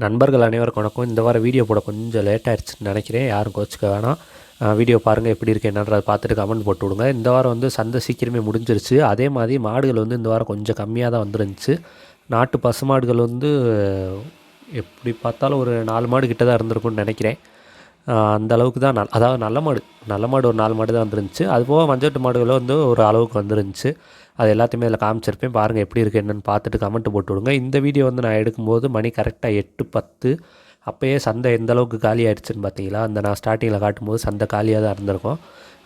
நண்பர்கள் அனைவருக்கும் வணக்கம். இந்த வாரம் வீடியோ போட கொஞ்சம் லேட் ஆயிடுச்சுன்னு நினைக்கிறேன். யாரும் கோச்சிக்க வேணாம். வீடியோ பாருங்கள் எப்படி இருக்குது என்னன்றதை பார்த்துட்டு கமெண்ட் போட்டு விடுங்க. இந்த வாரம் வந்து சந்தை சீக்கிரமே முடிஞ்சிருச்சு. அதே மாதிரி மாடுகள் வந்து இந்த வாரம் கொஞ்சம் கம்மியாக தான் வந்துருந்துச்சு. நாட்டு பசு மாடுகள் வந்து எப்படி பார்த்தாலும் ஒரு நாலு மாடு கிட்ட தான் இருந்திருக்கும்னு நினைக்கிறேன். அந்த அளவுக்கு தான் நல் அதாவது நல்ல மாடு நல்ல மாடு ஒரு நாலு மாடு தான் வந்துருந்துச்சு. அது போக மஞ்சட்டு மாடுகளும் வந்து ஒரு அளவுக்கு வந்துருந்துச்சு. அது எல்லாத்தையுமே அதில் காமிச்சிருப்பேன். பாருங்கள் எப்படி இருக்குது என்னென்னு பார்த்துட்டு கமெண்ட் போட்டு விடுங்க. இந்த வீடியோ வந்து நான் எடுக்கும்போது மணி கரெக்டாக எட்டு பத்து. அப்போயே சந்தை எந்த அளவுக்கு காலி ஆயிடுச்சுன்னு பார்த்தீங்களா? அந்த நான் ஸ்டார்டிங்கில் காட்டும்போது சந்தை காலியாக தான் இருந்திருக்கும்.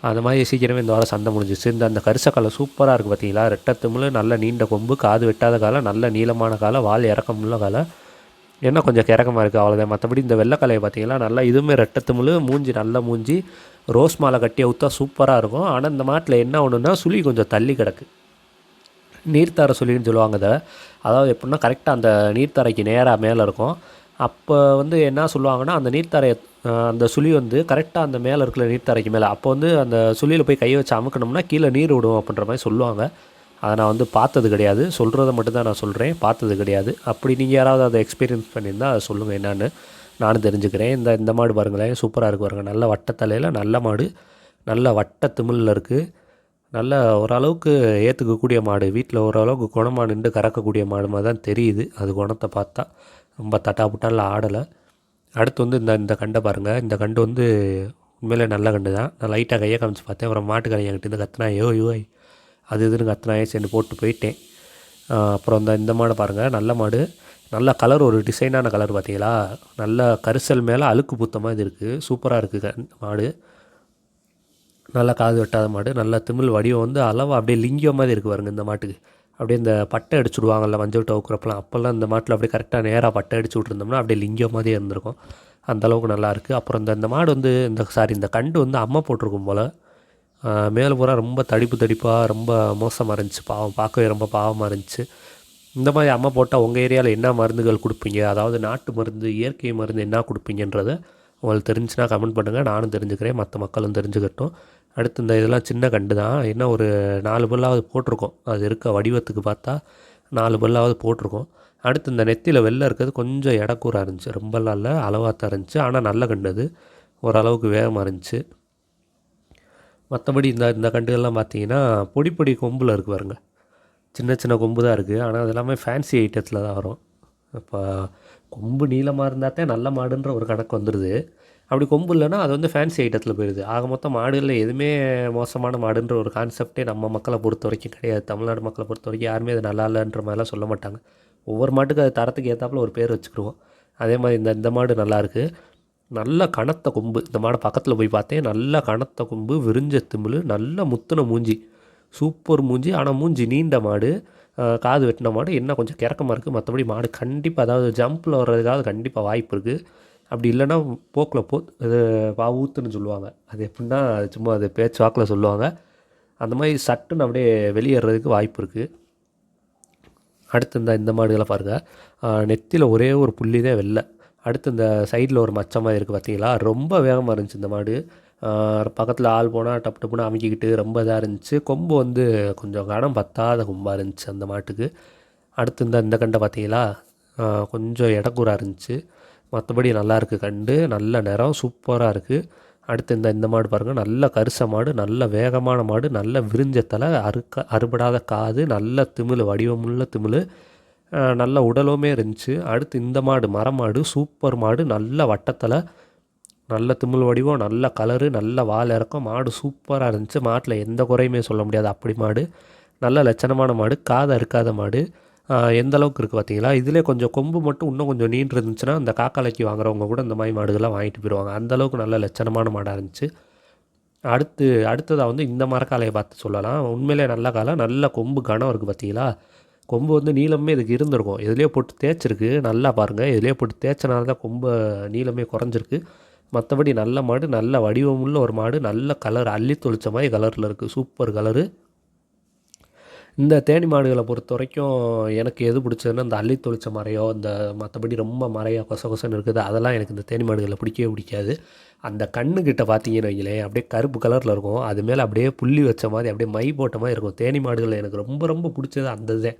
அந்த மாதிரி சீக்கிரமே இந்த வாரம் சந்தை முடிஞ்சிச்சு இந்த அந்த கரிசக்காலை சூப்பராக இருக்குது பார்த்தீங்களா? ரெட்டத்துமுள் நல்ல நீண்ட கொம்பு காது வெட்டாத காலம் நல்ல நீளமான காலம் வால் இறக்கமுள்ள காலம். என்ன கொஞ்சம் கிறக்கமாக இருக்குது அவ்வளோதான் மற்றபடி இந்த வெள்ளைக்கலையை பார்த்தீங்கன்னா நல்லா இதுவுமே ரெட்டத்துமுழு மூஞ்சி நல்லா மூஞ்சி ரோஸ் மாலை கட்டி அவுத்தா சூப்பராக இருக்கும். ஆனால் இந்த மாட்டில் என்ன ஒன்றுன்னா சுழி கொஞ்சம் தள்ளி கிடக்கு. நீர்த்தார சுழின்னு சொல்லுவாங்க அதை அதாவது எப்படின்னா கரெக்டாக அந்த நீர்த்தாரைக்கு நேராக மேலே இருக்கும். அப்போ வந்து என்ன சொல்லுவாங்கன்னா அந்த நீர்த்தாரை அந்த சுழி வந்து கரெக்டாக அந்த மேலே இருக்கிற நீர்த்தாரைக்கு மேலே. அப்போ வந்து அந்த சுழியில் போய் கையை வச்சு அமுக்கணும்னா கீழே நீர் விடும் அப்படின்ற மாதிரி சொல்லுவாங்க. அதை நான் வந்து பார்த்தது கிடையாது. சொல்கிறத மட்டும்தான் நான் சொல்கிறேன் பார்த்தது கிடையாது. அப்படி நீங்கள் யாராவது அதை எக்ஸ்பீரியன்ஸ் பண்ணியிருந்தால் அதை சொல்லுங்கள் என்னான்னு நானும் தெரிஞ்சுக்கிறேன். இந்த இந்த மாடு பாருங்களேன். சூப்பராக இருக்கு பாருங்கள் நல்ல வட்டத்தலையில் நல்ல மாடு. நல்ல வட்ட திமிழில் இருக்குது நல்ல ஓரளவுக்கு ஏற்றுக்கக்கூடிய மாடு வீட்டில் ஓரளவுக்கு குணமாக நின்று கறக்கக்கூடிய மாடுமாக தான் தெரியுது. அது குணத்தை பார்த்தா ரொம்ப தட்டாப்புட்டால ஆடலை. அடுத்து வந்து இந்த இந்த கண்டை பாருங்கள் இந்த கண்டு வந்து உண்மையிலே நல்ல கண்டு தான். நான் லைட்டாக கையை காமிச்சு பார்த்தேன். அப்புறம் மாட்டுக்கறி என்கிட்ட இருந்து கத்துனா யோ யோய் அது இதுன்னு கத்துனாயே சேர்ந்து போட்டு போயிட்டேன். அப்புறம் இந்த இந்த மாடை பாருங்கள் நல்ல மாடு. நல்ல கலர் ஒரு டிசைனான கலர் பார்த்தீங்களா? நல்ல கரிசல் மேலே அழுக்கு பூத்தமாக இது இருக்குது சூப்பராக இருக்குது மாடு. நல்லா காது வெட்டாத மாடு நல்லா திமிழ் வடிவம் வந்து அளவு அப்படியே லிங்கம் மாதிரி இருக்குது பாருங்க இந்த மாட்டுக்கு. அப்படியே இந்த பட்டை அடிச்சு விடுவாங்கல்ல மஞ்சள் டவுக்குறப்பெல்லாம் அப்போல்லாம் இந்த மாட்டில் அப்படியே கரெக்டாக நேராக பட்டை அடிச்சு விட்ருந்தோம்னா அப்படியே லிங்கம் மாதிரியே இருந்திருக்கும். அந்தளவுக்கு நல்லாயிருக்கு அப்புறம் இந்த இந்த மாடு வந்து இந்த சாரி இந்த கண்டு வந்து அம்மா போட்டிருக்கும் போல் மேலே பூரா ரொம்ப தடிப்பு தடிப்பாக ரொம்ப மோசமாக இருந்துச்சு. பாவம் பார்க்கவே ரொம்ப பாவமாக இருந்துச்சு. இந்த மாதிரி அம்மா போட்டால் உங்கள் ஏரியாவில் என்ன மருந்துகள் கொடுப்பீங்க? அதாவது நாட்டு மருந்து இயற்கை மருந்து என்ன கொடுப்பீங்கன்றதை உங்களுக்கு தெரிஞ்சுன்னா கமெண்ட் பண்ணுங்கள் நானும் தெரிஞ்சுக்கிறேன். மற்ற மக்களும் தெரிஞ்சுக்கட்டும். அடுத்து இந்த இதெல்லாம் சின்ன கண்டு தான். என்ன ஒரு நாலு பல்லாவது போட்டிருக்கோம். அது இருக்க வடிவத்துக்கு பார்த்தா நாலு பல்லாவது போட்டிருக்கோம். அடுத்து இந்த நெத்தியில் வெளில இருக்கிறது கொஞ்சம் இடக்கூறாக இருந்துச்சு. ரொம்பலாம் இல்லை அளவாக தான் இருந்துச்சு. ஆனால் நல்ல கண்டு அது. ஓரளவுக்கு வேகமாக இருந்துச்சு. மற்றபடி இந்த இந்த கண்டுகள்லாம் பார்த்தீங்கன்னா பொடி பொடி கொம்பில் இருக்குது பாருங்க. சின்ன சின்ன கொம்பு தான் இருக்குது ஆனால் அது எல்லாமே ஃபேன்சி ஐட்டத்தில் தான் வரும். இப்போ கொம்பு நீளமாக இருந்தால் தான் நல்ல மாடுன்ற ஒரு கணக்கு வந்துடுது அப்படி கொம்பு இல்லைன்னா அது வந்து ஃபேன்சி ஐட்டத்தில் போயிடுது. ஆக மொத்தம் மாடுகளில் எதுவுமே மோசமான மாடுன்ற ஒரு கான்செப்டே நம்ம மக்களை பொறுத்த வரைக்கும் கிடையாது. தமிழ்நாடு மக்களை பொறுத்த வரைக்கும் யாருமே அது நல்லா இல்லைன்ற மாதிரிலாம் சொல்ல மாட்டாங்க. ஒவ்வொரு மாட்டுக்கு அது தரத்துக்கு ஏற்றாப்புல ஒரு பேர் வச்சுக்கிடுவோம் அதே மாதிரி இந்த இந்த மாடு நல்லாயிருக்கு நல்ல கனத்த கொம்பு. இந்த மாடை பக்கத்தில் போய் பார்த்தேன். நல்ல கனத்த கொம்பு விரிஞ்ச திமிழ் நல்ல முத்துன மூஞ்சி. சூப்பர் மூஞ்சி. ஆனால் மூஞ்சி நீண்ட மாடு. காது வெட்டின மாடு. என்ன கொஞ்சம் கிறக்கமாக இருக்குது மற்றபடி மாடு கண்டிப்பாக அதாவது ஜம்பில் வர்றதுக்காவது கண்டிப்பாக வாய்ப்பு இருக்குது அப்படி இல்லைன்னா போக்கில் போ இது வா ஊத்துன்னு சொல்லுவாங்க. அது எப்படின்னா அது சும்மா அது பேச்சு வாக்கில் சொல்லுவாங்க. அந்த மாதிரி சட்டுன்னு அப்படியே வெளியேறதுக்கு வாய்ப்பு இருக்குது அடுத்து இந்த இந்த மாடுகளை பாருங்கள் நெத்தியில் ஒரே ஒரு புள்ளி தான் வெள்ளை. அடுத்து இந்த சைடில் ஒரு மச்சமாக இருக்குது பார்த்தீங்களா? ரொம்ப வேகமாக இருந்துச்சு இந்த மாடு. பக்கத்தில் ஆள் போனால் டப்பு டப்புன்னு அமைக்கிக்கிட்டு ரொம்ப இதாக இருந்துச்சு. கொம்பு வந்து கொஞ்சம் கனம் பத்தாத கொம்பாக இருந்துச்சு அந்த மாட்டுக்கு. அடுத்து இந்த இந்த கண்டை பார்த்தீங்களா? கொஞ்சம் இடக்கூறாக இருந்துச்சு. மற்றபடி நல்லா இருக்குது கண்டு நல்ல நிறம் சூப்பராக இருக்குது அடுத்து இந்த இந்த மாடு பாருங்கள் நல்ல கரிச மாடு நல்ல வேகமான மாடு நல்ல விரிஞ்ச தலை அறுக்க அறுபடாத காது நல்ல திமிழ் வடிவமுள்ள திமிழ் நல்ல உடலுமே இருந்துச்சு. அடுத்து இந்த மாடு மரமாடு சூப்பர் மாடு நல்ல வட்டத்தலை நல்ல திமிழ் வடிவம் நல்ல கலரு நல்ல வால் இறக்கம் மாடு சூப்பராக இருந்துச்சு. மாட்டில் எந்த குறையுமே சொல்ல முடியாது. அப்படி மாடு நல்ல லட்சணமான மாடு காதை அறுக்காத மாடு எந்த அளவுக்கு இருக்குது பார்த்தீங்களா இதிலே கொஞ்சம் கொம்பு மட்டும் இன்னும் கொஞ்சம் நீண்டு இருந்துச்சுன்னா இந்த காக்காலைக்கு வாங்குறவங்க கூட இந்த மாதிரி மாடுகள்லாம் வாங்கிட்டு போயிடுவாங்க அந்த அளவுக்கு நல்ல லட்சணமான மாடாக இருந்துச்சு. அடுத்து அடுத்ததாக வந்து இந்த மரக்காலையை பார்த்து சொல்லலாம். உண்மையிலே நல்ல காலம் நல்ல கொம்பு கனம் இருக்குது பார்த்தீங்களா கொம்பு வந்து நீளமே இதுக்கு இருந்திருக்கும். எதுலேயோ போட்டு தேய்ச்சிருக்கு. நல்லா பாருங்கள் எதுலேயோ போட்டு தேய்ச்சனால தான் கொம்பு நீளமே குறைஞ்சிருக்கு. மற்றபடி நல்ல மாடு நல்ல வடிவமுள்ள ஒரு மாடு நல்ல கலர் அள்ளி தொளிச்ச மாதிரி கலரில் இருக்குது சூப்பர் கலரு இந்த தேனி மாடுகளை பொறுத்த வரைக்கும் எனக்கு எது பிடிச்சதுன்னா இந்த அள்ளி தொளிச்ச மறையோ இந்த மற்றபடி ரொம்ப மறையா கொச கொசன்னு இருக்குது அதெல்லாம் எனக்கு இந்த தேனி மாடுகளை பிடிக்கவே பிடிக்காது. அந்த கண்ணுக்கிட்ட பார்த்தீங்கன்னு வைங்களேன் அப்படியே கருப்பு கலரில் இருக்கும். அது மேலே அப்படியே புள்ளி வச்ச மாதிரி அப்படியே மை போட்ட மாதிரி இருக்கும். தேனி மாடுகள் எனக்கு ரொம்ப ரொம்ப பிடிச்சது அந்த இதே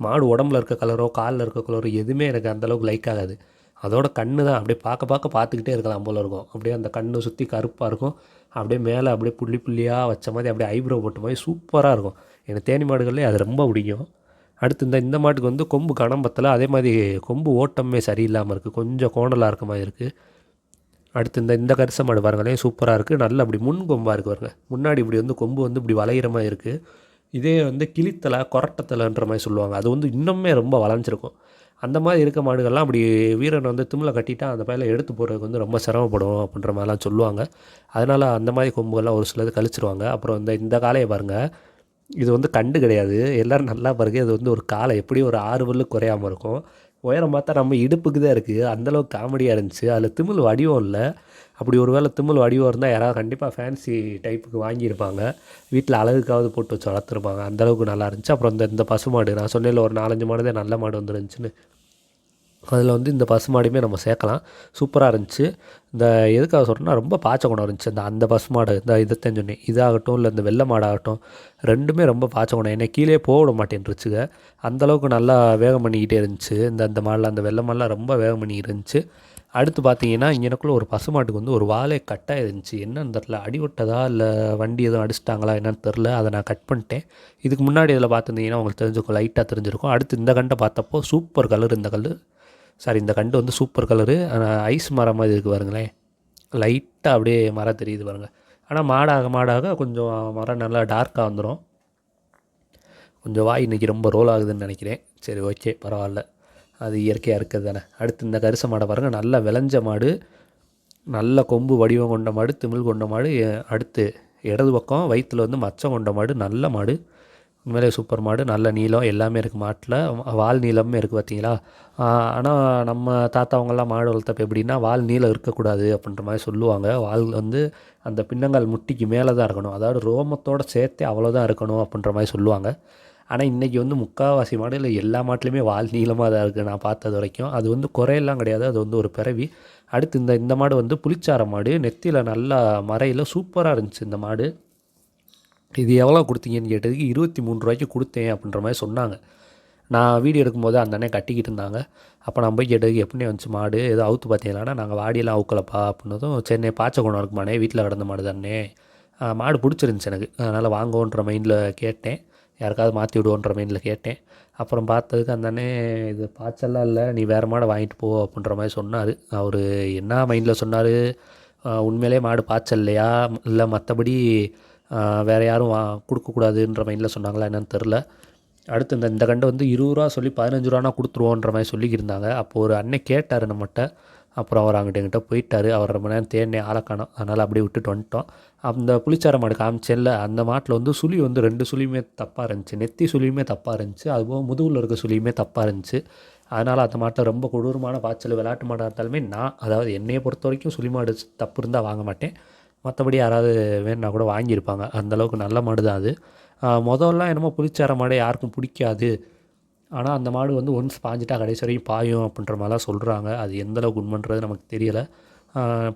மாடு உடம்புல இருக்க கலரோ காலில் இருக்க கலரோ எதுவுமே எனக்கு அந்தளவுக்கு லைக் ஆகாது. அதோட கண்ணு தான் அப்படியே பார்க்க பார்க்க பார்த்துக்கிட்டே இருக்கலாம் போல இருக்கும். அப்படியே அந்த கண்ணு சுற்றி கருப்பாக இருக்கும். அப்படியே மேலே அப்படியே புள்ளி புள்ளியாக வச்ச மாதிரி அப்படியே ஐப்ரோ போட்ட மாதிரி சூப்பராக இருக்கும். எனக்கு தேனி மாடுகள்லேயே அது ரொம்ப பிடிக்கும். அடுத்து இந்த இந்த மாட்டுக்கு வந்து கொம்பு கணம் அதே மாதிரி கொம்பு ஓட்டமே சரியில்லாமல் இருக்குது கொஞ்சம் கோணலாக இருக்க மாதிரி இருக்குது அடுத்து இந்த இந்த கரிச மாடு பாருங்களேன் சூப்பராக இருக்குது நல்ல அப்படி முன் கொம்பாக இருக்குது பாருங்கள் முன்னாடி இப்படி வந்து கொம்பு வந்து இப்படி வளையிற மாதிரி இருக்குது இதே வந்து கிளித்தலை கொரட்டத்தலைன்ற மாதிரி சொல்லுவாங்க. அது வந்து இன்னுமே ரொம்ப வளைஞ்சிருக்கும். அந்த மாதிரி இருக்க மாடுகள்லாம் அப்படி வீரன் வந்து தும்மில் கட்டிட்டா அந்த பயில எடுத்து போகிறதுக்கு வந்து ரொம்ப சிரமப்படும் அப்படின்ற மாதிரிலாம் சொல்லுவாங்க. அதனால் அந்த மாதிரி கொம்புகள்லாம் ஒரு சிலது கழிச்சிருவாங்க. அப்புறம் இந்த இந்த காலையை பாருங்கள் இது வந்து கண்டு கிடையாது. எல்லோரும் நல்லா பாருங்க. இது வந்து ஒரு காலை எப்படி ஒரு ஆறு பல்லு குறையாமல் இருக்கும். உயரம் பார்த்தா நம்ம இடுப்புக்கு தான் இருக்குது அந்தளவுக்கு காமெடியாக இருந்துச்சு. அதில் திமிழ் வடிவம் இல்லை. அப்படி ஒரு வேளை திமிழ் வடிவம் இருந்தால் யாராவது கண்டிப்பாக ஃபேன்சி டைப்புக்கு வாங்கியிருப்பாங்க. வீட்டில் அழகுக்காவது போட்டு வச்சு வளர்த்துருப்பாங்க. அந்தளவுக்கு நல்லா இருந்துச்சு. அப்புறம் இந்த இந்த பசுமாடு நான் சொன்னேன்ல ஒரு நாலஞ்சு மாடு தான் நல்ல மாடு வந்துருந்துச்சுன்னு. அதில் வந்து இந்த பசு மாடுமே நம்ம சேர்க்கலாம். சூப்பராக இருந்துச்சு. இந்த எதுக்காக சொல்கிறேன்னா ரொம்ப பாய்ச்ச குணம் இருந்துச்சு. இந்த அந்த பசு மாடு இந்த இதைத்தான் சொன்னேன். இதாகட்டும் இல்லை இந்த வெள்ளை மாடாகட்டும் ரெண்டுமே ரொம்ப பாய்ச்ச குணம். என்னை கீழே போக விட மாட்டேன்ருச்சுங்க அந்தளவுக்கு நல்லா வேகம் பண்ணிக்கிட்டே இருந்துச்சு. இந்த அந்த மாடில் அந்த வெள்ளை மாடெலாம் ரொம்ப வேகம் பண்ணிக்கிட்டு இருந்துச்சு. அடுத்து பார்த்தீங்கன்னா எனக்குள்ளே ஒரு பசுமாட்டுக்கு வந்து ஒரு வாழை கட்டாக இருந்துச்சு. என்னன்னு தெரில அடிபட்டதா இல்லை வண்டி எதுவும் அடிச்சிட்டாங்களா என்னன்னு தெரில அதை நான் கட் பண்ணிட்டேன். இதுக்கு முன்னாடி இதில் பார்த்துருந்தீங்கன்னா உங்களுக்கு தெரிஞ்சுக்கும் லைட்டாக தெரிஞ்சிருக்கும். அடுத்து இந்த கண்டை பார்த்தப்போ சூப்பர் கலர் இந்த கல் சாரி இந்த கண்டு வந்து சூப்பர் கலரு. ஐஸ் மரம் மாதிரி இருக்குது பாருங்களேன். லைட்டாக அப்படியே மரம் தெரியுது பாருங்கள் ஆனால் மாடாக மாடாக கொஞ்சம் மரம் நல்லா டார்க்காக வந்துடும் கொஞ்சம் வாய் இன்றைக்கி ரொம்ப ரோல் ஆகுதுன்னு நினைக்கிறேன். சரி ஓகே பரவாயில்ல. அது இயற்கையாக இருக்கிறது தானே. அடுத்து இந்த கரிச மாடை பாருங்கள் நல்லா விளைஞ்ச மாடு. நல்ல கொம்பு வடிவம் கொண்ட மாடு திமிழ் கொண்ட மாடு. அடுத்து இடது பக்கம் வயிற்றில் வந்து மச்சம் கொண்ட மாடு. நல்ல மாடு. உண்மையிலே சூப்பர் மாடு நல்ல நீளம் எல்லாமே இருக்குது மாட்டில். வால் நீளமும் இருக்குது பார்த்தீங்களா ஆனால் நம்ம தாத்தாவங்கெல்லாம் மாடு வளர்த்தப்ப எப்படின்னா வால் நீளம் இருக்கக்கூடாது அப்படின்ற மாதிரி சொல்லுவாங்க. வால் வந்து அந்த பின்னங்கால் முட்டிக்கு மேலே தான் இருக்கணும். அதாவது ரோமத்தோடு சேர்த்தே அவ்வளோதான் இருக்கணும் அப்படின்ற மாதிரி சொல்லுவாங்க. ஆனால் இன்றைக்கி வந்து முக்கால்வாசி மாடு இல்லை எல்லா மாட்டிலையுமே வால் நீளமாக தான் இருக்குது நான் பார்த்தது வரைக்கும் அது வந்து குறையெல்லாம் கிடையாது. அது வந்து ஒரு பிறவி. அடுத்து இந்த இந்த மாடு வந்து புளிச்சார மாடு. நெத்தியில் நல்லா மறையில் சூப்பராக இருந்துச்சு இந்த மாடு. இது எவ்வளோ கொடுத்தீங்கன்னு கேட்டதுக்கு இருபத்தி மூணு ரூபாய்க்கு கொடுத்தேன் அப்படின்ற மாதிரி சொன்னாங்க. நான் வீடியோ எடுக்கும்போது அந்த அண்ணன் கட்டிக்கிட்டு இருந்தாங்க. அப்போ நான் போய் கேட்டதுக்கு எப்படி வந்துச்சு மாடு? ஏதோ அவுத்து பார்த்தீங்களான்னா நாங்கள் வாடியெல்லாம் அவுக்கலப்பா அப்படின்னதும் சென்னை பாய்ச்ச குணம் இருக்குமானே வீட்டில் கிடந்த மாடு தானே. மாடு பிடிச்சிருந்துச்சு எனக்கு. அதனால் வாங்குவோன்ற மைண்டில் கேட்டேன். யாருக்காவது மாற்றி விடுவோன்ற மைண்டில் கேட்டேன். அப்புறம் பார்த்ததுக்கு அந்த அண்ணே இது பாய்ச்சல்லாம் இல்லை நீ வேறு மாடை வாங்கிட்டு போ அப்படின்ற மாதிரி சொன்னார். அவர் என்ன மைண்டில் சொன்னார்? உண்மையிலே மாடு பாய்ச்சல் இல்லையா? இல்லை மற்றபடி வேறு யாரும் வா கொடுக்கக்கூடாதுன்ற மைண்டில் சொன்னாங்களா என்னன்னு தெரில அடுத்து இந்த இந்த கண்டை வந்து இருபது ரூபா சொல்லி பதினஞ்சு ரூபானா கொடுத்துருவோன்ற மாதிரி சொல்லிக்கிருந்தாங்க. அப்போ ஒரு அண்ணன் கேட்டார் நம்மகிட்ட. அப்புறம் அவர் அங்கிட்ட எங்கிட்ட போயிட்டார். அவர் ரொம்ப நேரம் தேனே ஆளக்கானோம் அதனால் அப்படியே விட்டுட்டு வந்துட்டோம். அந்த புளிச்சார மாடு காமிச்சேன்ல அந்த மாட்டில் வந்து சுழி வந்து ரெண்டு சுழியுமே தப்பாக இருந்துச்சு. நெத்தி சுழியுமே தப்பாக இருந்துச்சு. அதுபோக முதுகில் இருக்க சுழியுமே தப்பாக இருந்துச்சு. அதனால் அந்த மாட்டை ரொம்ப கொடூரமான பாய்ச்சல் விளையாட்டு மாடாக இருந்தாலுமே நான் அதாவது என்னையை பொறுத்த வரைக்கும் சுழி மாடு தப்பு இருந்தால் வாங்க மாட்டேன். மற்றபடி யாராவது வேணுன்னா கூட வாங்கியிருப்பாங்க. அந்தளவுக்கு நல்ல மாடு தான் அது முதல்லாம் என்னமோ புளிச்சார மாடு யாருக்கும் பிடிக்காது. ஆனால் அந்த மாடு வந்து ஒன்ஸ் பாஞ்சிட்டா கடைசி வரைக்கும் பாயும் அப்படின்ற மாதிரிலாம் சொல்கிறாங்க அது எந்தளவுக்கு உண்மைன்றது நமக்கு தெரியலை.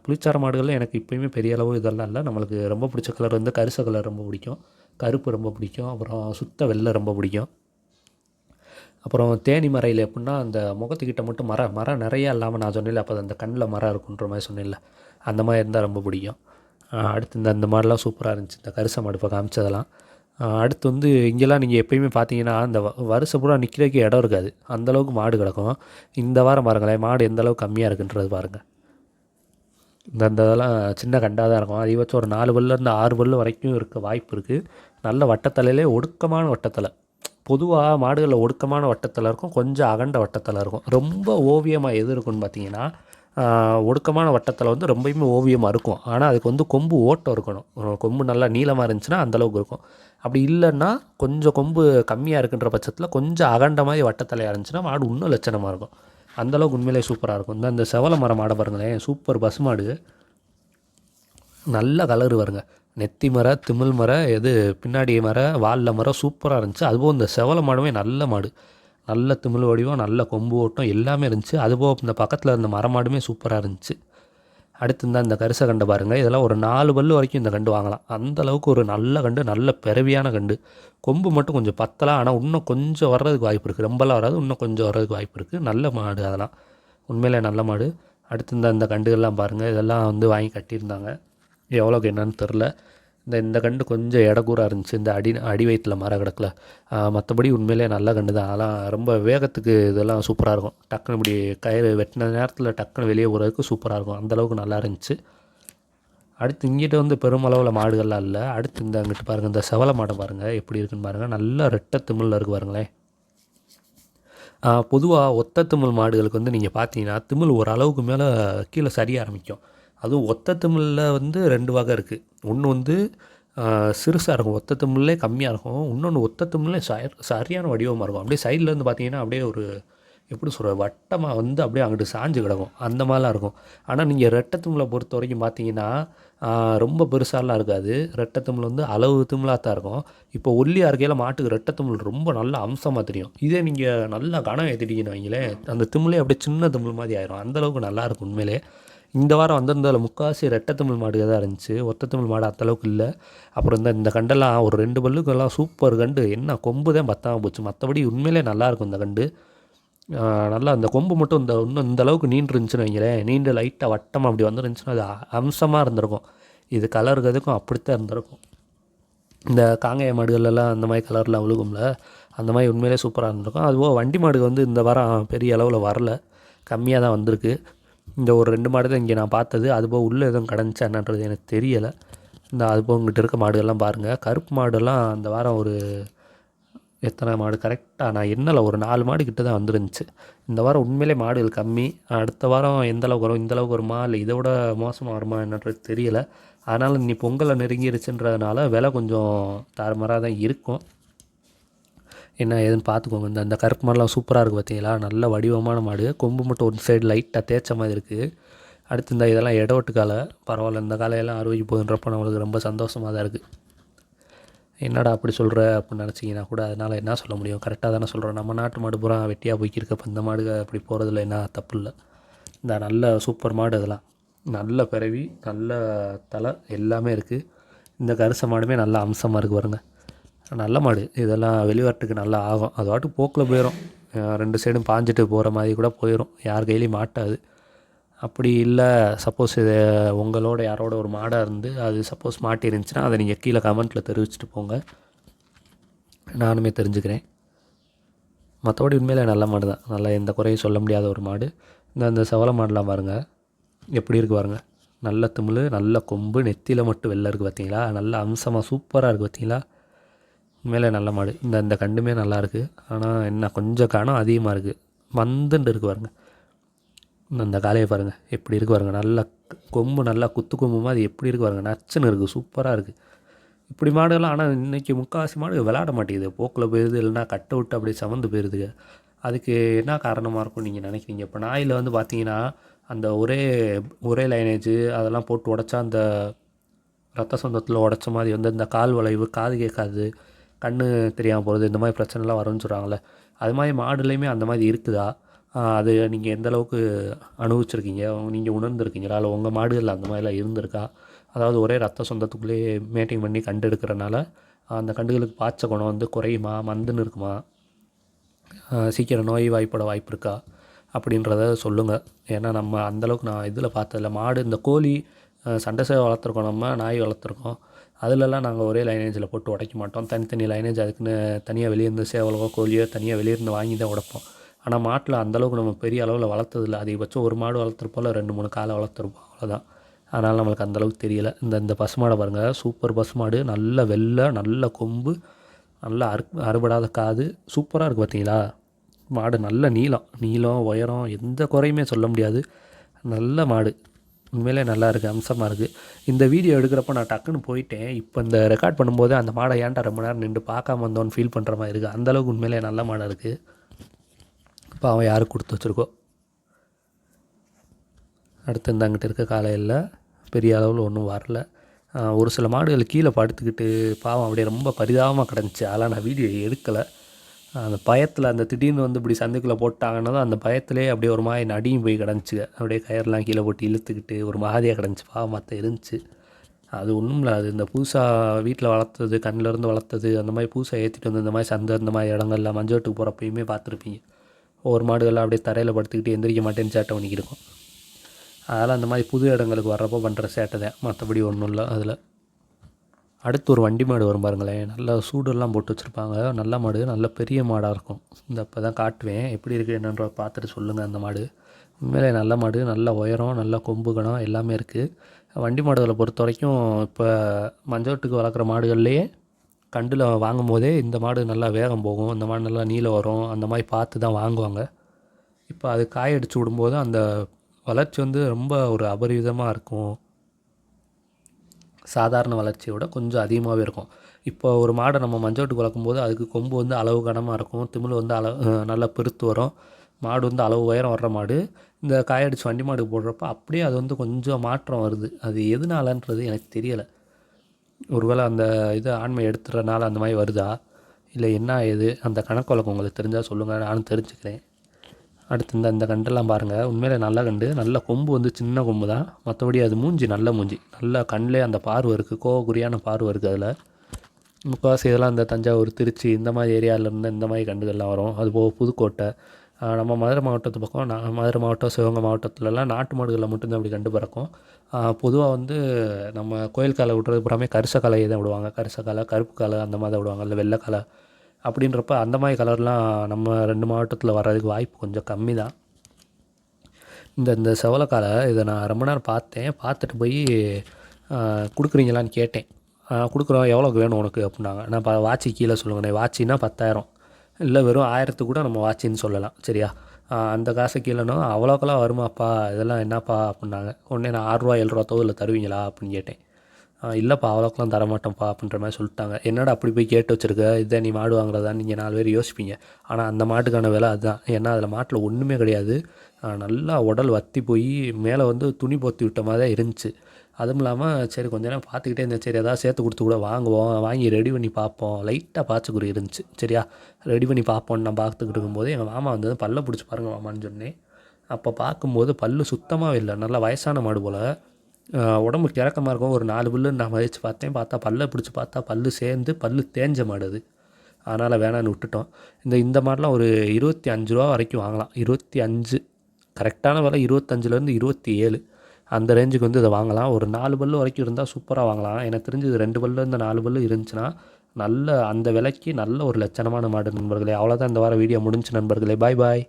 புளிச்சார மாடுகளில் எனக்கு இப்போயுமே பெரிய அளவு இதெல்லாம் இல்லை. நம்மளுக்கு ரொம்ப பிடிச்ச கலர் வந்து கரிச கலர் ரொம்ப பிடிக்கும். கருப்பு ரொம்ப பிடிக்கும். அப்புறம் சுத்த வெள்ளை ரொம்ப பிடிக்கும். அப்புறம் தேனி மறையில் எப்படின்னா அந்த முகத்துக்கிட்ட மட்டும் மரம் மரம் நிறையா இல்லாமல் நான் சொன்னேன்ல அப்போ அந்த கண்ணில் மரம் இருக்குன்ற மாதிரி சொன்னேன்ல அந்த மாதிரி இருந்தால் ரொம்ப பிடிக்கும். அடுத்து இந்த அந்த மாதிரிலாம் சூப்பராக இருந்துச்சு. இந்த கரிசம் மாடு இப்போ காமிச்சதெல்லாம். அடுத்து வந்து இங்கெல்லாம் நீங்கள் எப்போயுமே பார்த்தீங்கன்னா அந்த வருஷம் பூரா நிற்கிறதுக்கு இடம் இருக்காது. அந்தளவுக்கு மாடு கிடக்கும். இந்த வாரம் பாருங்களேன் மாடு எந்த அளவுக்கு கம்மியாக இருக்குன்றது பாருங்கள் இந்த அந்த இதெல்லாம் சின்ன கண்டாக தான் இருக்கும் அதிகபட்சம் ஒரு நாலு பல்லேருந்து ஆறு பல்லு வரைக்கும் இருக்க வாய்ப்பு இருக்குது நல்ல வட்டத்தலையிலே ஒடுக்கமான வட்டத்தலை. பொதுவாக மாடுகளில் ஒடுக்கமான வட்டத்தில் இருக்கும். கொஞ்சம் அகண்ட வட்டத்தில் இருக்கும். ரொம்ப ஓவியமாக எது இருக்குன்னு பார்த்தீங்கன்னா ஒடுக்கமான வட்டத்தில் வந்து ரொம்பயுமே ஓவியமாக இருக்கும். ஆனால் அதுக்கு வந்து கொம்பு ஓட்டம் இருக்கணும். கொம்பு நல்லா நீளமாக இருந்துச்சுன்னா அந்தளவுக்கு இருக்கும். அப்படி இல்லைன்னா கொஞ்சம் கொம்பு கம்மியாக இருக்குன்ற பட்சத்தில் கொஞ்சம் அகண்ட மாதிரி வட்டத்தலையாக இருந்துச்சுன்னா மாடு இன்னும் லட்சணமாக இருக்கும். அந்தளவுக்கு உண்மையிலே சூப்பராக இருக்கும். இந்த அந்த செவல மரம் மாடை பாருங்களேன். சூப்பர் பசு மாடு. நல்ல கலரு வருங்க நெத்தி மரம் திமிழ் மரம் எது பின்னாடி மரம் வாலில் மரம் சூப்பராக இருந்துச்சு. அதுபோல் இந்த செவல மாடுமே நல்ல மாடு. நல்ல திமிழ் வடிவம் நல்ல கொம்பு ஓட்டம் எல்லாமே இருந்துச்சு. அதுபோக இந்த பக்கத்தில் இருந்த மரமாடுமே சூப்பராக இருந்துச்சு. அடுத்து இந்த இந்த கரிச கண்டு பாருங்கள் இதெல்லாம் ஒரு நாலு பல்லு வரைக்கும் இந்த கண்டு வாங்கலாம். அந்த அளவுக்கு ஒரு நல்ல கண்டு நல்ல பிறவியான கண்டு. கொம்பு மட்டும் கொஞ்சம் பத்தலாம் ஆனால் இன்னும் கொஞ்சம் வர்றதுக்கு வாய்ப்பு இருக்குது ரொம்பலாம் வராது இன்னும் கொஞ்சம் வர்றதுக்கு வாய்ப்பு இருக்குது நல்ல மாடு அதெல்லாம். உண்மையிலே நல்ல மாடு. அடுத்து இந்த இந்த கண்டுகள்லாம் பாருங்கள் இதெல்லாம் வந்து வாங்கி கட்டியிருந்தாங்க. எவ்வளோக்கு என்னன்னு தெரில இந்த இந்த கண்டு கொஞ்சம் இடக்கூறாக இருந்துச்சு. இந்த அடி அடி வயிற்றில் மர கிடக்கல. மற்றபடி உண்மையிலே நல்ல கண்டு தான். அதெல்லாம் ரொம்ப வேகத்துக்கு இதெல்லாம் சூப்பராக இருக்கும். டக்குன்னு இப்படி கயிறு வெட்டின நேரத்தில் டக்குன்னு வெளியே போகிறதுக்கு சூப்பராக இருக்கும். அந்தளவுக்கு நல்லா இருந்துச்சு. அடுத்து இங்கிட்ட வந்து பெருமளவில் மாடுகள்லாம் இல்லை. அடுத்து இந்த அங்கிட்டு பாருங்கள் இந்த செவலை மாடை பாருங்கள் எப்படி இருக்குன்னு பாருங்கள் நல்லா ரெட்டை திமிழில் இருக்கு பாருங்களேன் பொதுவாக ஒத்த திமிழ் மாடுகளுக்கு வந்து நீங்கள் பார்த்தீங்கன்னா திமிழ் ஓரளவுக்கு மேலே கீழே சரிய ஆரம்பிக்கும். அதுவும் ஒத்த தமிழில் வந்து ரெண்டு வகை இருக்குது ஒன்று வந்து சிறுசாக இருக்கும். ஒத்த தமிழ்லே கம்மியாக இருக்கும். இன்னொன்று ஒத்த தமிழ்லே சரியான வடிவமாக இருக்கும். அப்படியே சைடில் இருந்து பார்த்தீங்கன்னா அப்படியே ஒரு எப்படி சொல்கிற வட்டமாக வந்து அப்படியே அங்கிட்டு சாஞ்சு கிடக்கும். அந்த மாதிரிலாம் இருக்கும். ஆனால் நீங்கள் ரெட்டை பொறுத்த வரைக்கும் பார்த்தீங்கன்னா ரொம்ப பெருசாலாம் இருக்காது. ரெட்டை வந்து அளவு திமிழாக தான் இருக்கும். இப்போ ஒல்லியாக இருக்கையில் மாட்டுக்கு ரெட்டை ரொம்ப நல்ல அம்சமாக தெரியும். இதே நீங்கள் நல்லா கனம் ஏற்றிட்டீங்கன்னு வைங்களேன் அந்த திமிழே அப்படியே சின்ன திமிழ் மாதிரி ஆயிரும். அந்தளவுக்கு நல்லாயிருக்கும் உண்மையிலே. இந்த வாரம் வந்திருந்ததில் முக்கால்வாசி ரெட்டை தமிழ் மாடு தான் இருந்துச்சு? ஒத்த தமிழ் மாடு அந்தளவுக்கு இல்லை. அப்புறம் இந்த இந்த கண்டெல்லாம் ஒரு ரெண்டு பல்லுக்கெல்லாம் சூப்பர் கண்டு. என்ன கொம்பு தான் பத்தாமல் போச்சு. மற்றபடி உண்மையிலே நல்லாயிருக்கும் இந்த கண்டு. நல்லா அந்த கொம்பு மட்டும் இந்த இன்னும் இந்த அளவுக்கு நீண்டு இருந்துச்சுன்னு வைங்களேன். நீண்டு லைட்டாக வட்டமாக அப்படி வந்துருந்துச்சுன்னா அது அம்சமாக இருந்திருக்கும். இது கலருக்கிறதுக்கும் அப்படித்தான் இருந்திருக்கும். இந்த காங்காய மாடுகள்லாம் அந்த மாதிரி கலரில் விழுகும்ல அந்த மாதிரி உண்மையிலே சூப்பராக இருந்திருக்கும். அதுபோக வண்டி மாடு வந்து இந்த வாரம் பெரிய அளவில் வரல. கம்மியாக தான் வந்திருக்கு. இந்த ஒரு ரெண்டு மாடு தான் இங்கே நான் பார்த்தது. அதுபோக உள்ளே எதுவும் கிடந்துச்சா என்னன்றது எனக்கு தெரியலை. இந்த அதுபோக இங்கிட்ட இருக்க மாடுகள்லாம் பாருங்கள் கருப்பு மாடுலாம் அந்த வாரம் ஒரு எத்தனை மாடு? கரெக்டாக நான் என்னல ஒரு நாலு மாடு கிட்ட தான் வந்துருந்துச்சு. இந்த வாரம் உண்மையிலே மாடுகள் கம்மி. அடுத்த வாரம் எந்த அளவுக்கு வரும் இந்தளவுக்கு வருமா? இல்லை இதை விட மோசமாக வருமா என்னன்றது தெரியலை. அதனால் நீ பொங்கலை நெருங்கிருச்சுன்றதுனால விலை கொஞ்சம் தாறுமாறாக தான் இருக்கும். என்ன ஏதுன்னு பார்த்துக்கோங்க. இந்த அந்த கருப்பு மாடெலாம் சூப்பராக இருக்குது பார்த்தீங்களா நல்ல வடிவமான மாடு. கொம்பு மட்டும் ஒரு சைடு லைட்டாக தேய்ச்ச மாதிரி இருக்குது அடுத்து இந்த இதெல்லாம் இடவட்டு காலை பரவாயில்ல இந்த காலையெல்லாம் அறுவைக்கு போகுதுன்றப்போ நம்மளுக்கு ரொம்ப சந்தோஷமாக தான் இருக்குது என்னடா அப்படி சொல்கிற அப்படின்னு நினச்சிங்கன்னா கூட அதனால் என்ன சொல்ல முடியும்? கரெக்டாக தானே சொல்கிறோம் நம்ம நாட்டு மாடு பூரா வெட்டியாக போய்க்கிருக்கப்போ இந்த மாடு அப்படி போகிறதுல என்ன தப்பு இல்லை. இந்த நல்ல சூப்பர் மாடு அதெல்லாம். நல்ல பிறவி நல்ல தலை எல்லாமே இருக்குது இந்த கரிச மாடுமே நல்ல அம்சமாக இருக்குது பாருங்கள் நல்ல மாடு. இதெல்லாம் வெளிவரட்டுக்கு நல்லா ஆகும். அது வாட்டு போக்கில் போயிடும் ரெண்டு சைடும் பாஞ்சிட்டு போகிற மாதிரி கூட போயிடும் யார் கையிலையும் மாட்டாது. அப்படி இல்லை சப்போஸ் இது உங்களோட யாரோட ஒரு மாடாக இருந்து அது சப்போஸ் மாட்டி இருந்துச்சுன்னா அதை நீங்கள் கீழே கமெண்ட்டில் தெரிவிச்சுட்டு போங்க. நானுமே தெரிஞ்சுக்கிறேன். மற்றபடி உண்மையில் நல்ல மாடு தான் நல்லா எந்த குறையும் சொல்ல முடியாத ஒரு மாடு. இந்த அந்த செவல மாடெலாம் பாருங்கள் எப்படி இருக்குது பாருங்கள் நல்ல திமிழ் நல்ல கொம்பு நெத்தியில் மட்டும் வெளில இருக்குது பார்த்தீங்களா நல்ல அம்சமாக சூப்பராக இருக்குது பார்த்தீங்களா உண்மையிலே நல்ல மாடு. இந்த இந்த கண்டுமே நல்லாயிருக்கு. ஆனால் என்ன கொஞ்சம் காணம் அதிகமாக இருக்குது மந்துண்டு இருக்குது பாருங்கள் அந்த காலையை பாருங்கள் எப்படி இருக்கு பாருங்கள் நல்லா கொம்பு நல்லா குத்து கொம்பு மாதிரி எப்படி இருக்கு பாருங்கள் நச்சுன்னு இருக்குது சூப்பராக இருக்குது இப்படி மாடுகள்லாம் ஆனால் இன்றைக்கி முக்கால்வாசி மாடு விளாட மாட்டேங்குது. போக்கில் போயிடுது இல்லைனா கட்டை விட்டு அப்படியே சமந்து போயிடுதுங்க. அதுக்கு என்ன காரணமாக இருக்கும் நீங்கள் நினைக்கிறீங்க? இப்போ நாயில் வந்து பார்த்தீங்கன்னா அந்த ஒரே ஒரே லைனேஜ் அதெல்லாம் போட்டு உடச்சா அந்த ரத்த சொந்தத்தில் உடச்ச மாதிரி வந்து இந்த கால் வளைவு காது கேட்காது. கண் தெரியாமல் போகிறது இந்த மாதிரி பிரச்சனைலாம் வரும்னு சொல்கிறாங்களே அது மாதிரி மாடுலேயுமே அந்த மாதிரி இருக்குதா? அது நீங்கள் எந்த அளவுக்கு அனுபவிச்சிருக்கீங்க? நீங்கள் உணர்ந்துருக்கீங்களா? இல்லை உங்கள் மாடுகளில் அந்த மாதிரிலாம் இருந்திருக்கா? அதாவது ஒரே ரத்த சொந்தத்துக்குள்ளேயே மேட்டிங் பண்ணி கண்டு எடுக்கிறனால அந்த கண்டுகளுக்கு பாய்ச்ச குணம் வந்து குறையுமா? மந்துன்னு இருக்குமா? சீக்கிரம் நோய் வாய்ப்பட வாய்ப்பு இருக்கா? அப்படின்றத சொல்லுங்கள் ஏன்னா நம்ம அந்தளவுக்கு நான் இதில் பார்த்ததில்ல. மாடு இந்த கோழி சண்டை சேவை வளர்த்துருக்கோம் நம்ம நாய் வளர்த்துருக்கோம். அதிலெல்லாம் நாங்கள் ஒரே லைனேஜில் போட்டு உடைக்க மாட்டோம். தனித்தனி லைனேஜ் அதுக்குன்னு தனியாக வெளியேருந்து சேவலகோ சேவலோ கோழியோ தனியாக வெளியேருந்து வாங்கி தான் உடைப்போம். ஆனால் மாட்டில் அந்தளவுக்கு நம்ம பெரிய அளவில் வளர்த்ததில்ல. அதிகபட்சம் ஒரு மாடு வளர்த்துருப்போம் ரெண்டு மூணு காலை வளர்த்துருப்போம். அவ்வளோதான் அதனால் நம்மளுக்கு அந்தளவுக்கு தெரியல. இந்த இந்த பசுமாடை பாருங்கள் சூப்பர் பசுமாடு நல்ல வெள்ளை நல்ல கொம்பு நல்ல அறு அறுபடாத காது. சூப்பராக இருக்குது பார்த்தீங்களா மாடு நல்ல நீளம். நீளம் உயரம் எந்த குறையுமே சொல்ல முடியாது. நல்ல மாடு. உண்மையிலே நல்லா இருக்குது அம்சமாக இருக்குது இந்த வீடியோ எடுக்கிறப்ப நான் டக்குன்னு போயிட்டேன். இப்போ இந்த ரெக்கார்ட் பண்ணும்போது அந்த மாடை ஏன்டா ரொம்ப நேரம் நின்று பார்க்காம வந்தோன்னு ஃபீல் பண்ணுற மாதிரி இருக்குது அந்தளவுக்கு உண்மையிலே நல்ல மாடாக இருக்குது பாவம் யாருக்கு கொடுத்து வச்சுருக்கோ? அடுத்து இந்த அங்கிட்ட இருக்க காலையில் பெரிய அளவில் ஒன்றும் வரல. ஒரு சில மாடுகள் கீழே படுத்துக்கிட்டு பாவம் அப்படியே ரொம்ப பரிதாபமாக கிடந்துச்சு. அதெல்லாம் நான் வீடியோ எடுக்கலை. அந்த பயத்தில் அந்த திடீர்னு வந்து இப்படி சந்துக்குள்ளே போட்டாங்கன்னா அந்த பயத்திலே அப்படியே ஒரு மாதிரி நடியும் போய் கிடந்துச்சு அப்படியே கயர்லாம் கீழே போட்டு இழுத்துக்கிட்டு ஒரு மாதிரியாக கிடந்துச்சு பாவம் மற்ற இருந்துச்சு அது ஒன்றும் இல்லை அது இந்த புதுசாக வீட்டில் வளர்த்தது கண்ணிலேருந்து வளர்த்தது அந்த மாதிரி பூசா ஏற்றிட்டு வந்து இந்த மாதிரி சந்தை இந்த மாதிரி இடங்கள்லாம் மஞ்சோட்டுக்கு போகிறப்பயுமே பார்த்துருப்பீங்க. ஒவ்வொரு மாடுகள்லாம் அப்படியே தரையில் படுத்துக்கிட்டு எந்திரிக்க மாட்டேன்னு சேட்டை பண்ணிக்கிட்டு அதெல்லாம் அந்த மாதிரி புது இடங்களுக்கு வர்றப்போ பண்ணுற சேட்டை தான். மற்றபடி ஒன்றும் இல்லை அதில். அடுத்து ஒரு வண்டி மாடு வரும் பாருங்களேன். நல்லா சூடெல்லாம் போட்டு வச்சுருப்பாங்க. நல்ல மாடு நல்ல பெரிய மாடாக இருக்கும். இந்த இப்போ தான் காட்டுவேன். எப்படி இருக்குது என்னன்ற பார்த்துட்டு சொல்லுங்கள் அந்த மாடு. உண்மையிலே நல்ல மாடு நல்ல உயரம் நல்ல கொம்பு கணம் எல்லாமே இருக்குது வண்டி மாடுகளை பொறுத்த வரைக்கும் இப்போ மஞ்சோட்டுக்கு வளர்க்குற மாடுகள்லேயே கண்டில் வாங்கும் போதே இந்த மாடு நல்லா வேகம் போகும். இந்த மாடு நல்லா நீளம் வரும். அந்த மாதிரி பார்த்து தான் வாங்குவாங்க. இப்போ அது காய அடிச்சு விடும்போது அந்த வளர்ச்சி வந்து ரொம்ப ஒரு அபரிவிதமாக இருக்கும். சாதாரண வளர்ச்சியை விட கொஞ்சம் அதிகமாகவே இருக்கும். இப்போ ஒரு மாடை நம்ம மஞ்சோட்டுக்கு வளர்க்கும்போது அதுக்கு கொம்பு வந்து அளவு கனமாக இருக்கும் திமிழ் வந்து அளவு நல்லா பெருத்து வரும் மாடு வந்து அளவு உயரம் வர்ற மாடு இந்த காயடிச்சு வண்டி மாடு போடுறப்ப அப்படியே அது வந்து கொஞ்சம் மாற்றம் வருது. அது எதனாலன்றது எனக்கு தெரியலை. ஒருவேளை அந்த இது ஆண்மை எடுத்துறனால அந்த மாதிரி வருதா? இல்லை என்ன ஏது அந்த கணக்கு வழக்கம் உங்களுக்கு தெரிஞ்சால் சொல்லுங்கள் நானும் தெரிஞ்சுக்கிறேன். அடுத்து இந்த இந்த கண்டெல்லாம் பாருங்கள் உண்மையிலே நல்ல கண்டு. நல்ல கொம்பு வந்து சின்ன கொம்பு தான் மற்றபடி அது மூஞ்சி நல்ல மூஞ்சி. நல்ல கண்ணிலே அந்த பார்வை இருக்குது கோவக்குறியான பார்வை இருக்குது அதில். முக்கால்வாசி இதெல்லாம் இந்த தஞ்சாவூர் திருச்சி இந்த மாதிரி ஏரியாவிலேருந்து இந்த மாதிரி கண்டுகள்லாம் வரும். அது போக புதுக்கோட்டை. நம்ம மதுரை மாவட்டத்து பக்கம் நான் மதுரை மாவட்டம் சிவகங்கை மாவட்டத்துலலாம் நாட்டு மாடுகளில் மட்டும்தான் அப்படி கண்டு பிறக்கும். பொதுவாக வந்து நம்ம கோயில் காலை விட்றது புறாமே கரிச காலையை தான் விடுவாங்க. கரிச காலை கருப்பு கலை அந்த மாதிரி தான் விடுவாங்க. இல்லை வெள்ளைக்கலை அப்படின்றப்ப அந்த மாதிரி கலர்லாம் நம்ம ரெண்டு மாவட்டத்தில் வர்றதுக்கு வாய்ப்பு கொஞ்சம் கம்மி தான் இந்த இந்த செவலக்காலை இதை நான் ரொம்ப நேரம் பார்த்தேன். பார்த்துட்டு போய் கொடுக்குறீங்களான்னு கேட்டேன். கொடுக்குறோம். எவ்வளோக்கு வேணும் உனக்கு அப்படின்னாங்க. நான் இப்போ வாட்சி கீழே சொல்லுங்கண்ணே. வாட்சின்னா பத்தாயிரம். இல்லை வெறும் ஆயிரத்து கூட நம்ம வாட்சின்னு சொல்லலாம். சரியா? அந்த காசு கீழேனா அவ்வளோக்கெல்லாம் வருமாப்பா? இதெல்லாம் என்னப்பா? அப்படின்னாங்க. உடனே நான் ஆறுரூவா ஏழு ரூபா தோதில் தருவீங்களா? அப்படின்னு கேட்டேன். இல்லைப்பா அவ்வளோக்கெல்லாம் தரமாட்டோம்ப்பா அப்படின்ற மாதிரி சொல்லிட்டாங்க. என்னடா அப்படி போய் கேட்டு வச்சுருக்க? இதை நீ மாடு வாங்குறதா? நீங்கள் நாலு பேர் யோசிப்பீங்க. ஆனால் அந்த மாட்டுக்கான விலை அதுதான் ஏன்னா அதில் மாட்டில் ஒன்றுமே கிடையாது. நல்லா உடல் வத்தி போய் மேலே வந்து துணி போத்தி விட்ட மாதிரி தான் இருந்துச்சு. அதுவும் இல்லாமல் சரி கொஞ்ச நேரம் பார்த்துக்கிட்டே இருந்தேன். சரி எதாவது சேர்த்து கொடுத்து கூட வாங்குவோம். வாங்கி ரெடி பண்ணி பார்ப்போம். லைட்டாக பாய்ச்சக்குறி இருந்துச்சு. சரியா? ரெடி பண்ணி பார்ப்போம்னு நான் பார்த்துக்கிட்டு இருக்கும்போது எங்கள் மாமா வந்து பல்ல பிடிச்சி பாருங்க மாமான்னு சொன்னேன். அப்போ பார்க்கும்போது பல்லு சுத்தமாக இல்லை. நல்லா வயசான மாடு போல். உடம்புக்கு உடம்பு இருக்கும். ஒரு நாலு பல்லு நான் மதிச்சு பார்த்தேன். பார்த்தா பல்லை பிடிச்சி பார்த்தா பல்லு சேர்ந்து பல்லு தேஞ்ச மாடுது அதனால் வேணான்னு விட்டுட்டோம். இந்த இந்த மாடெலாம் ஒரு இருபத்தி அஞ்சு ரூபா வரைக்கும் வாங்கலாம். இருபத்தி அஞ்சு கரெக்டான விலை இருபத்தஞ்சிலேருந்து இருபத்தி ஏழு. அந்த ரேஞ்சுக்கு வந்து இதை வாங்கலாம். ஒரு நாலு பல்லு வரைக்கும் இருந்தால் சூப்பராக வாங்கலாம். எனக்கு தெரிஞ்சு இது ரெண்டு பல்லு இந்த நாலு பல்லு இருந்துச்சுன்னா நல்ல அந்த விலைக்கு நல்ல ஒரு லட்சணமான மாடு நண்பர்களே. அவ்வளோதான் இந்த வாரம் வீடியோ முடிஞ்சு நண்பர்களே. பாய் பாய்